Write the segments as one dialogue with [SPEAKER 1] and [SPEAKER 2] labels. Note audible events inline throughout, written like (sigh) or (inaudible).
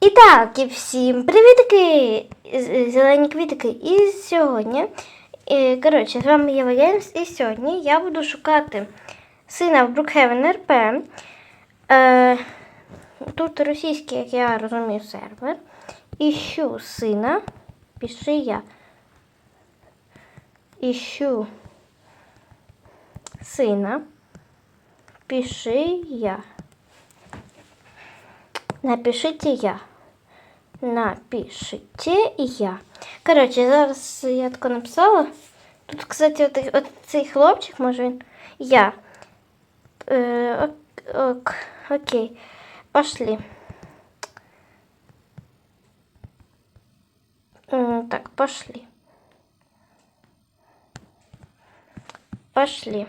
[SPEAKER 1] І так, і всім привітки! Зелені квітки. І сьогодні, е, коротше, з вами Єва Геймс, і сьогодні я буду шукати сина в Brookhaven RP. Е, тут російський, як я розумію, сервер. Іщу сина. Пиши я. Іщу сина. Пиши я. Напишите я. Напишите я. Коротше, зараз я тако написала. Тут, кстати, от, от цей хлопчик, може він. Я. Е, ок, ок, окей. Пошли. Так, пошли. Пошли.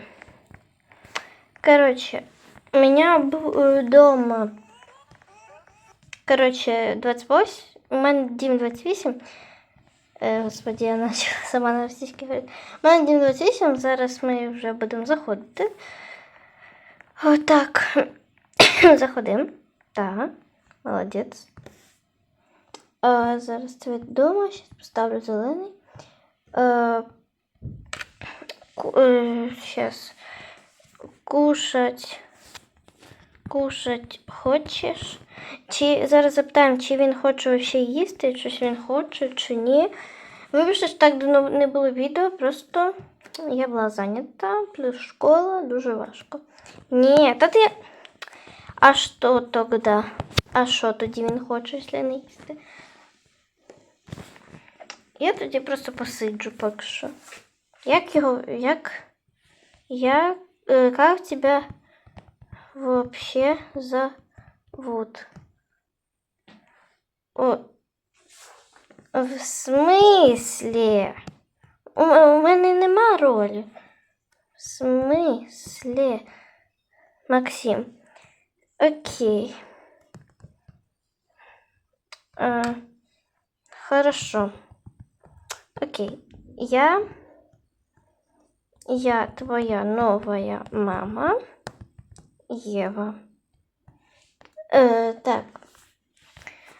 [SPEAKER 1] Короче, у меня э, дома Коротше, 28. У мене Дім 28. Е, господи, я начала (laughs) сама на російській говорити. У мене Дім 28, зараз ми вже будемо заходити. Отак. (coughs) Заходимо. Так, молодець. А, зараз цвіт вдома, зараз поставлю зелений. А, е, зараз. Кушать. Кушать хочеш? Чи зараз запитаємо, чи він хоче ще їсти, щось він хоче, чи ні. Вибачте, що так давно не було відео, просто я була зайнята, плюс школа, дуже важко. Ні, та ти. А що тоді? А що тоді він хоче, якщо не їсти? Я тоді просто посиджу поки що. Як його, як, як, е, як тебе вообще зовут? О, в смислі? У, у мене нема ролі. В смислі? Максим. Окей. А, хорошо. Окей. Я... Я твоя новая мама. Ева. Э, так.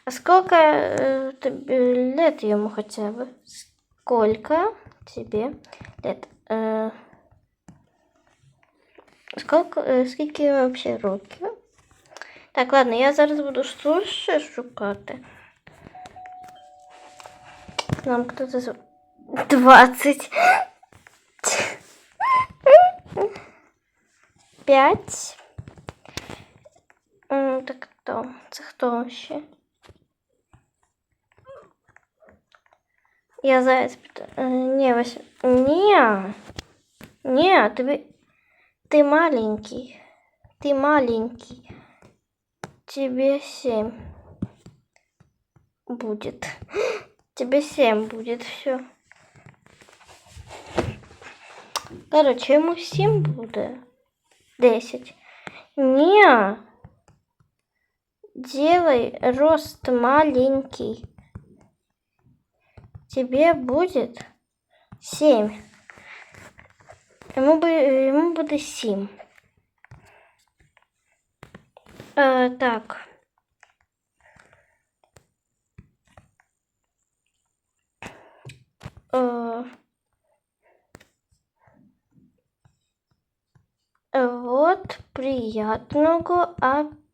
[SPEAKER 1] А сколько э, тебе лет ему хотя бы? Сколько тебе лет? Э, сколько, э, скільки йому вообще років? Так, ладно, я зараз буду суші шукати. Нам кто-то з... 20. 5. М, Так хто? Це хто ще? Я заяць питаю. Е, Ні, Вась... Ні. Ні, тобі... Ти маленький. Ти маленький. Тебе семь будет. (gasps) Тебе семь будет, все. Короче, ему семь будет. Десять. Не. Делай рост маленький. Тебе будет семь. Ему, бы, ему будет семь. Э, так. Э, вот приятного аппетита.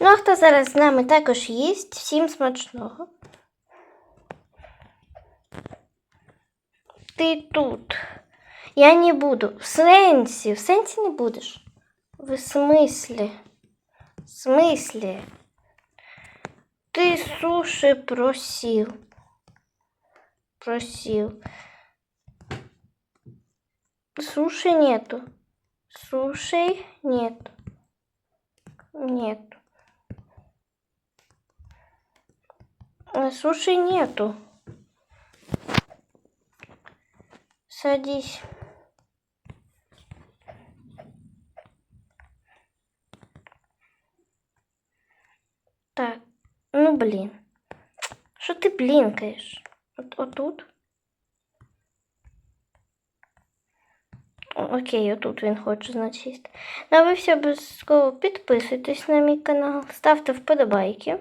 [SPEAKER 1] Ну, а хто зараз з нами також їсть, всім смачного. Ти тут. Я не буду. В сенсі, в сенсі не будеш. В смислі? В смислі? Ты суши просил. Просил. Суши нету. Слушай, нет. Нет. А, слушай, нету. Садись. Так, ну блин. Что ты блинкаешь? Вот, вот тут. Окей, отут він хоче значить. їсти. Ну, а ви всі обов'язково підписуйтесь на мій канал, ставте вподобайки.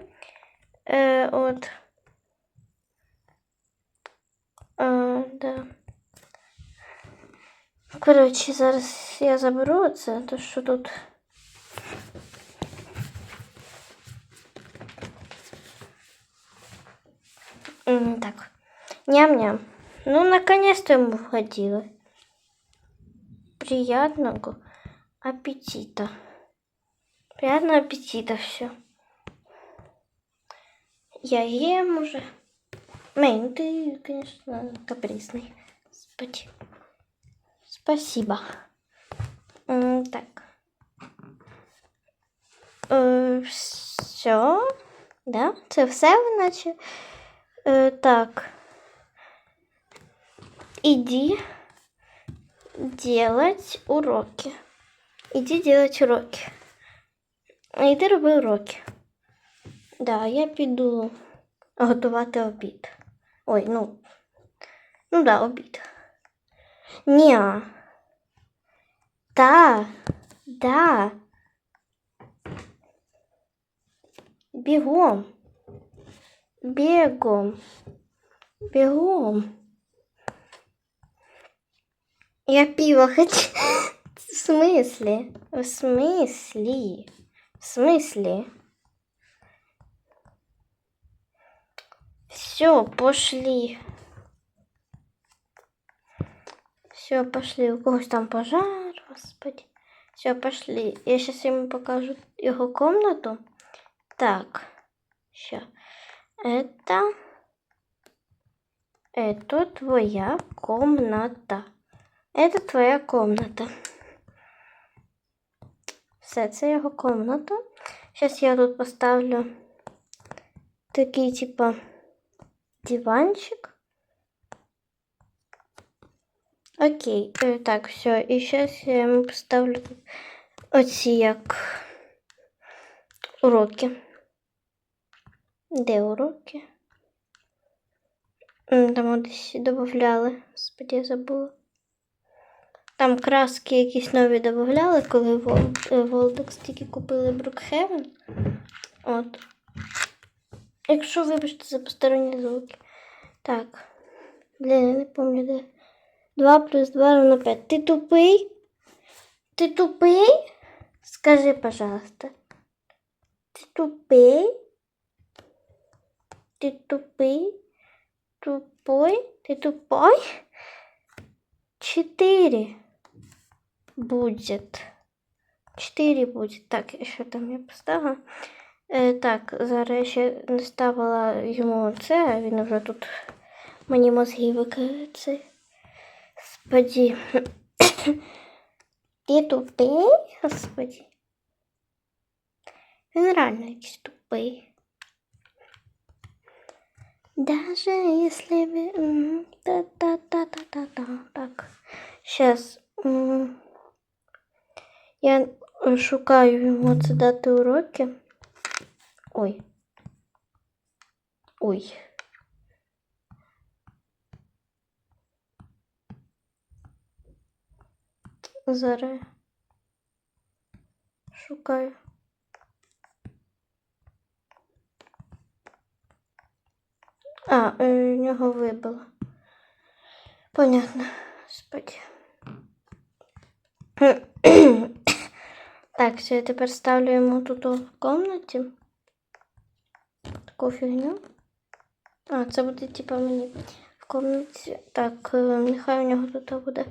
[SPEAKER 1] Е, от. Е, да. Коротше, зараз я заберу це, то що тут. М, Так. Ням-ням. Ну, наконец-то ему входило. Приятного аппетита. Приятного аппетита все. Я ем уже. Мэй, ну ты, конечно, капризный. Господи. Спасибо. М, Так. все. Да? Це все, наче. Е, так. Иди делать уроки. Иди делать уроки. Іди роби уроки. Да, я піду готувати обід. Ой, ну. Ну да, обід. Ні. Та. Да. Бігом. Бегом. Бегом. я пиво хочу. В смысле? В смысле? В смысле? Все, пошли. Все, пошли. У когось там пожар, господи. Все, пошли. Я сейчас ему покажу его комнату. Так, сейчас. Это... Это твоя комната. Это твоя комната. Все, це його комната. Зараз я тут поставлю такий, типа, диванчик. Окей, е, так, все. І зараз я йому поставлю оці як уроки. Де уроки? Там десь додавали. Господи, я забула. Там краски якісь нові додавали, коли Вол- е, Волдекс тільки купили Брукхевен. От. Якщо вибачте за посторонні звуки. Так. Блін, я не пам'ятаю де. 2 плюс 2 равно 5. Ти тупий? Ти тупий? Скажи, пожалуйста. Ти тупий? Ти тупий? Тупой? Ти тупой? Четыре будет. Четыре будет. Так, що там я поставила? Е, так, зараз я ще не ставила йому це, а він вже тут мені мозги викидає це. Господи. (coughs) Ти тупий, господи. Він реально якийсь тупий. Даже если вы... м, Та-та-та-та-та-та. Так. Сейчас. Я е, шукаю йому це дати уроки. Ой. Ой. Зараз. Шукаю. А, е, нього вибило. Понятно. Господи. Так, все, я тепер ставлю йому тут в комнаті. Таку фігню. А, це буде типа мені в комнаті. Так, е, нехай у нього тут буде.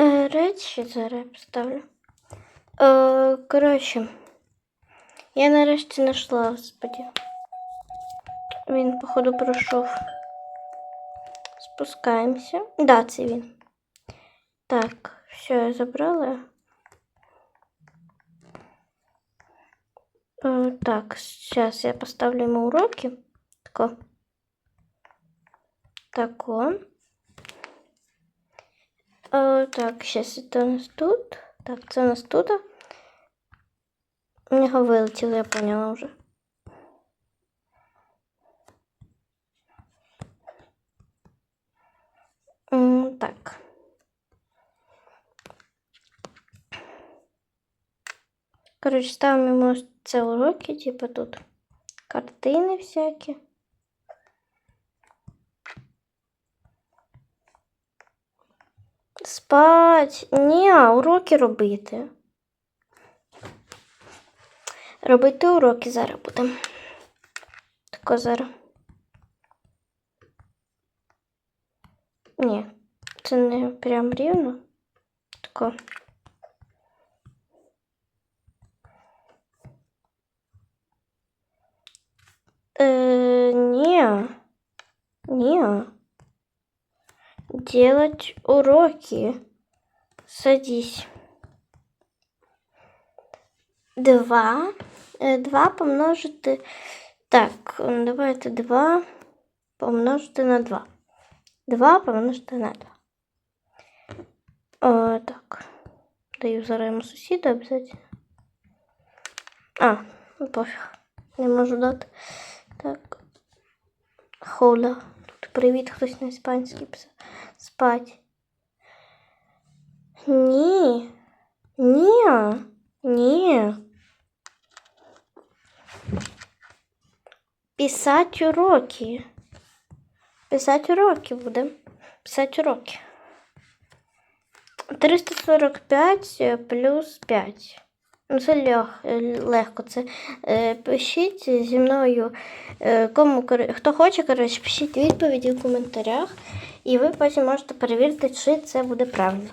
[SPEAKER 1] Е, речі зараз я поставлю. Е, коротше, я нарешті знайшла, господи. Він, походу, пройшов. Спускаємося. Да, це він. Так, все, я забрала. Так, сейчас я поставлю ему уроки. Тако. Тако. Е, Так, сейчас это у нас тут. Так, це у нас тут. У нього я поняла вже. Коротше, ставимо йому це уроки, типу тут картини всякі. Спать. Ні, уроки робити. Робити уроки зараз будемо. Тако зараз. Ні, це не прям рівно. Тако. Э, не. Не. Делать уроки. Садись. Два. Е, Два помножити. Так, м, давайте два помножити на два. Два помножити на два. О, так. Даю йому сусіда обов'язково. А, ну пофіг. Не можу дати. Хола. Тут привіт, хтось на іспанській писав. Спать. Ні. Ні. Ні. Писать уроки. Писать уроки будемо. Писать уроки. 345 плюс 5. Ну, це лег, легко. Це е, пишіть зі мною, е, кому хто хоче, коротше, пишіть відповіді в коментарях, і ви потім можете перевірити, чи це буде правильно.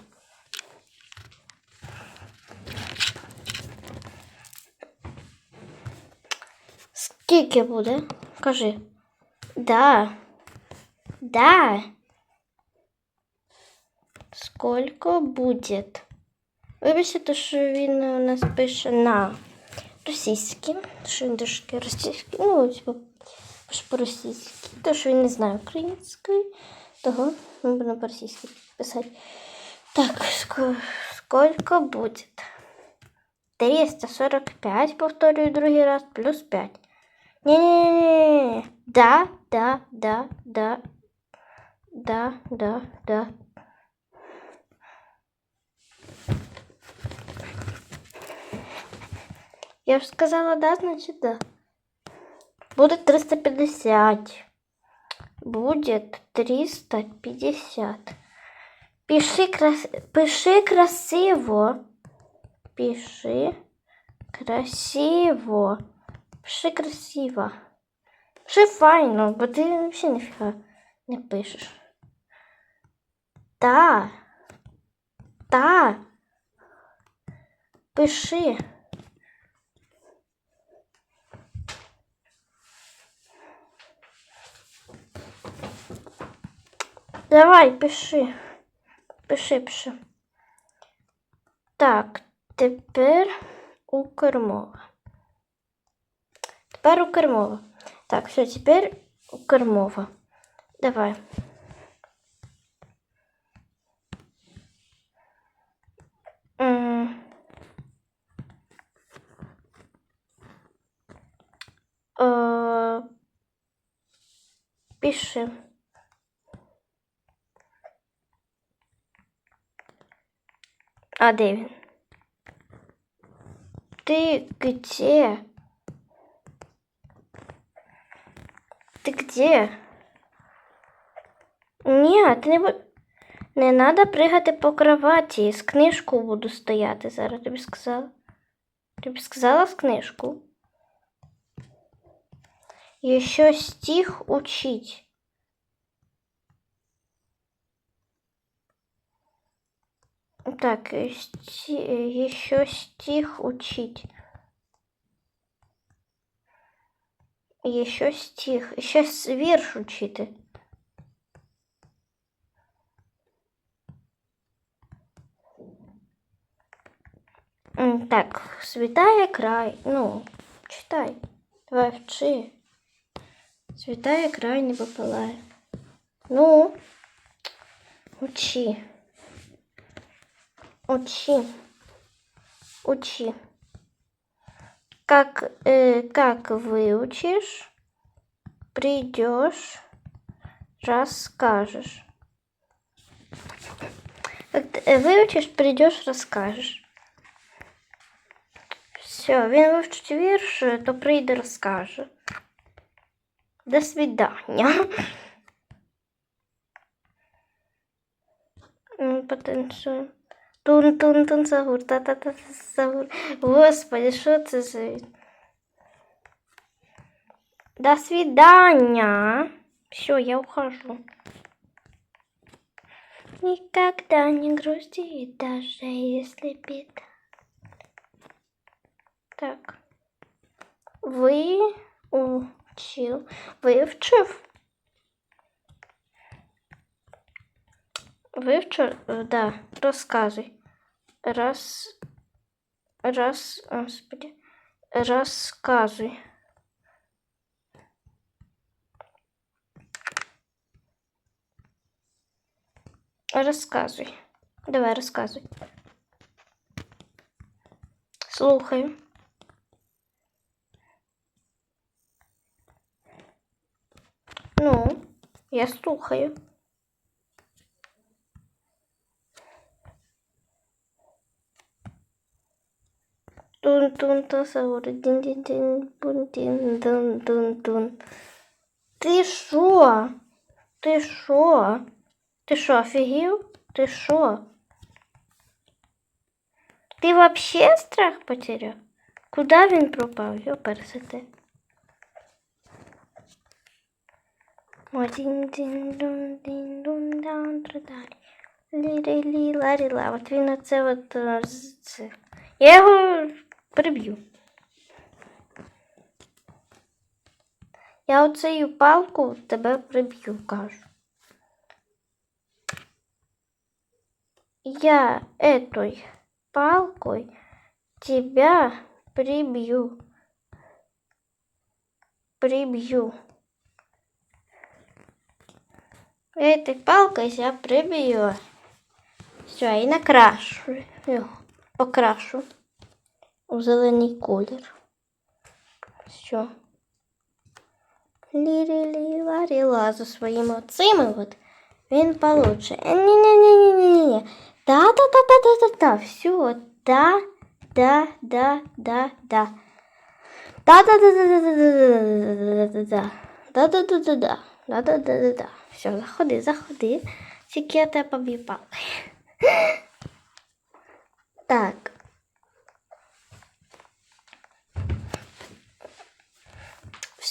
[SPEAKER 1] Скільки буде? Кажи. Да. Да. Сколько будет? Вибачте, що він у нас пише на російській, що він трошки російський, ну, типу, по-російськи. То, що він не знає української, того ми будемо по-російськи писати. Так, ско- сколько будет? 345, повторюю другий раз, плюс 5. Не-не-не. Да, да, да, да. Да, да, да. Я ж сказала да, значит да. Будет 350. Будет 350. Пиши, крас... Пиши красиво. Пиши красиво. Пиши красиво. Пиши файно, бо ти взагалі ніфіга не пишеш. Та. Та. Пиши. Давай, пиши. Пиши, пиши. Так, тепер Укрмова. Тепер Укрмова. Так, все, тепер Укрмова. Давай. М. Е, Пиши. А де він? Ты где? Ты где? Ні, ти не Не надо пригати по кроваті. З книжку буду стояти зараз, тобі сказала. Тобі сказала з книжку. Еще стих учить. Так, э, сти- еще стих учить. Еще стих. Еще с- вірш учити. М, Так, світає край. Ну, читай. Давай вчи. Світає край не попалає. Ну, учи. Учи. Учи. Как, э, как выучишь, придешь, расскажешь. Как ты, э, выучишь, придешь, расскажешь. Все. Все, він вивчить вірш, то прийде розкаже. До свидання. (laughs) Ну, потанцюємо. Тун-тун-тун, сагур, та-та-та, сагур. Господи, що це за... До свидания. Все, я ухожу. Никогда не грусти, даже если беда. Так. Ви учил. Вивчив? Вивчив? Да, розказуй. Раз. Раз. Господи. Розказуй. Розказуй. Давай, розказуй. Слухаю. Ну, я слухаю. Тун тун та дин-дин-дин, дін бун дін дун дун дун. Ти що? Ти що? Ти що, офігів? Ти що? Ти вообще страх потеряв? Куда він пропав? Йо персите. Один дін дун дін дун даун традалі. Лі-лі-лі, ларі-ла. От він оце от... Е, Я його приб'ю. Я оцею палку тебе приб'ю, кажу. Я этой палкой тебя прибью. Прибью. Этой палкой я прибью. Все, і накрашу. Покрашу у зелений колір. Все. Лірі-лі-ларі-ла за своїми оцими от він получше. Ні-ні-ні-ні-ні-ні. Да-да-да-да-да-да-да. Все, да, да, да, да, да. Да-да-да-да-да-да-да-да-да-да. Да-да-да-да-да. Да-да-да-да-да. Все, заходи, заходи. Тільки я тебе поб'ю палкою. Так.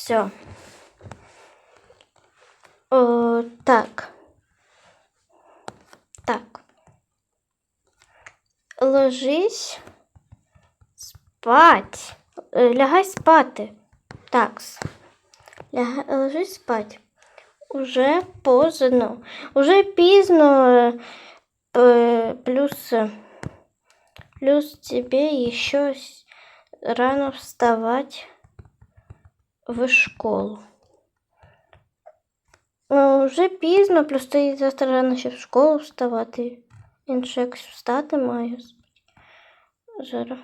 [SPEAKER 1] Все. О, так. Так. Ложись спать. Е, Лягай спати. Такс. Ляга... Ложись спать. Уже поздно. Уже е, е, Плюс, плюс тебе еще рано вставать в школу. Ну, вже пізно, плюс ти завтра рано ще в школу вставати. Він ще якось встати має. Зараз.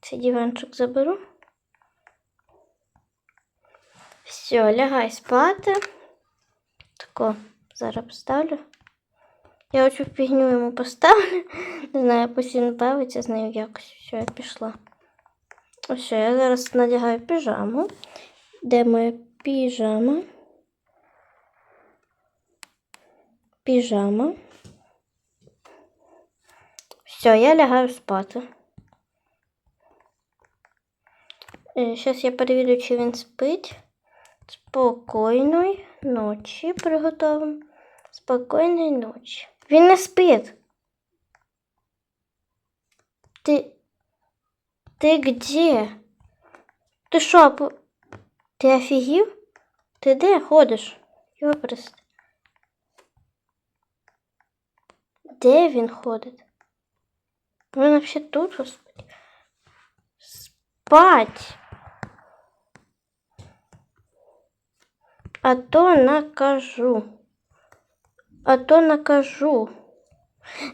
[SPEAKER 1] Цей диванчик заберу. Все, лягай спати. Тако, зараз поставлю. Я оцю фігню йому поставлю. Не знаю, постійно бавиться з нею якось. Все, я пішла. Ось, я зараз надягаю піжаму. Де моя піжама? Піжама. Все, я лягаю спати. Зараз я перевірю, чи він спить. Спокійної ночі приготовимо. Спокійної ночі. Він не спить. Ти. Ти где? Ти що? по- Ти офігів? Ти де ходиш? Його просто. Де він ходить? Він взагалі тут, господи. Спать. А то накажу. А то накажу.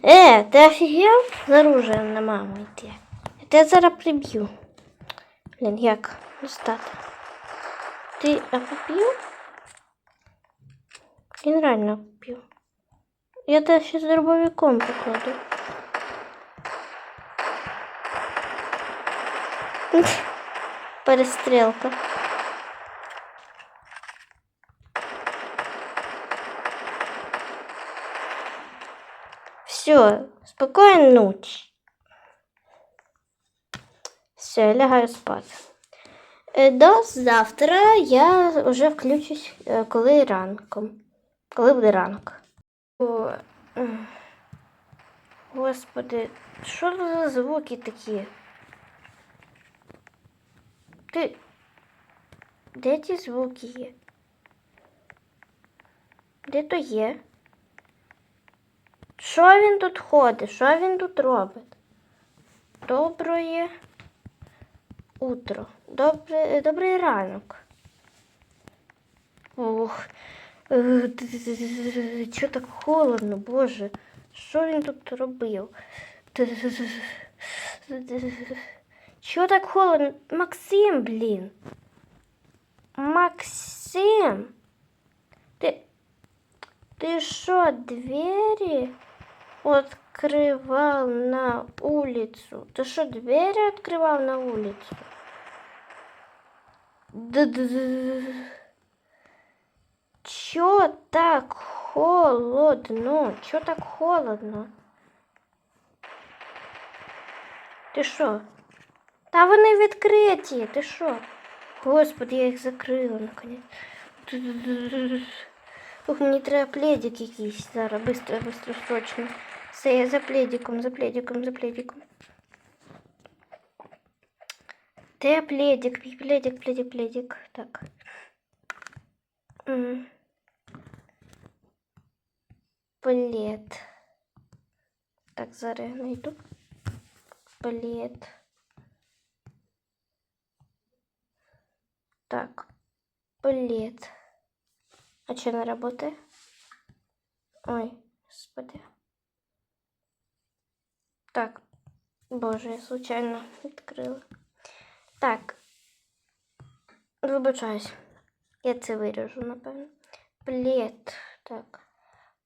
[SPEAKER 1] Е, ти офігел? З оружием на маму йти. Я тебе зараз приб'ю. Блін, як достати? Ти офігел? Він реально офігел. Я тебе ще з дробовиком покладу. (laughs) Перестрілка. Все, спокійної ночі. Все, я лягаю спати. Е, До завтра я вже включусь, е, коли ранком. Коли буде ранок. О. Господи, що за звуки такі? Ти. Де ті звуки є? Де то є? Що він тут ходить? Що він тут робить? Доброє утро. Добре, добрий ранок. Ох. Чого так холодно, Боже? Що він тут робив? Чого так холодно? Максим, блін. Максим. Ти. Ти що, двері відкривав на улицу? Ти що, двері відкривав на улицу? Д-д-д. Чё так холодно? Чё так холодно? Ти що? Та вони відкриті, ти що? Господи, я їх закрила наконець. Ух, мені треба пледик якийсь зараз. Быстро, быстро, срочно. Все, я за пледиком, за пледиком, за пледиком. Де пледик, пледик, пледик, пледик. Так. Плед. Так, зараз я знайду. Плед. Так. Плед. А что не работает? Ой, господи. Так. Боже, я случайно відкрила. Так. Вибачаюсь. Я це виріжу, напевно. Плед. Так.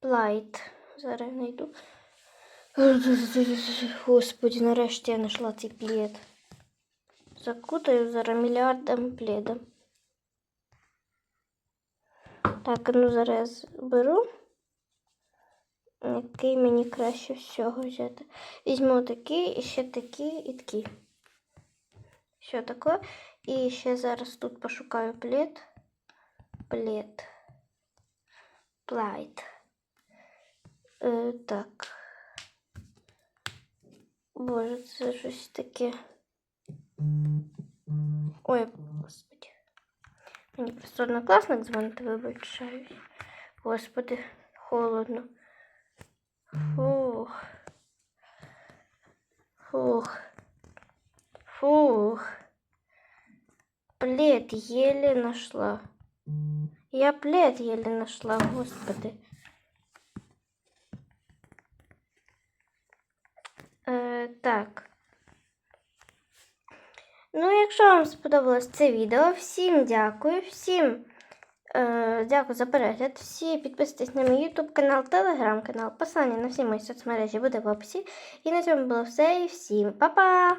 [SPEAKER 1] Плайт. Зараз знайду. Господи, нарешті я знайшла цей плед. Закутаю зараз мільярдом пледом. Так, ну зараз беру. Який мені краще всього взяти. Візьму такий, і ще такий і такий. Що таке? І ще зараз тут пошукаю плед. Плед. Плайт. Е, так. Боже, це щось таке. Ой, господи. Мені просто однокласник дзвонить, вибачаюсь. Господи, холодно. Фух. Фух. Фух. Плед еле нашла. Я плед еле нашла, господи. Е, так. Ну, якщо вам сподобалось це відео, всім дякую, всім е, дякую за перегляд. Всі підписуйтесь на мій YouTube канал, телеграм канал. Посилання на всі мої соцмережі буде в описі. І на цьому було все. І всім па-па!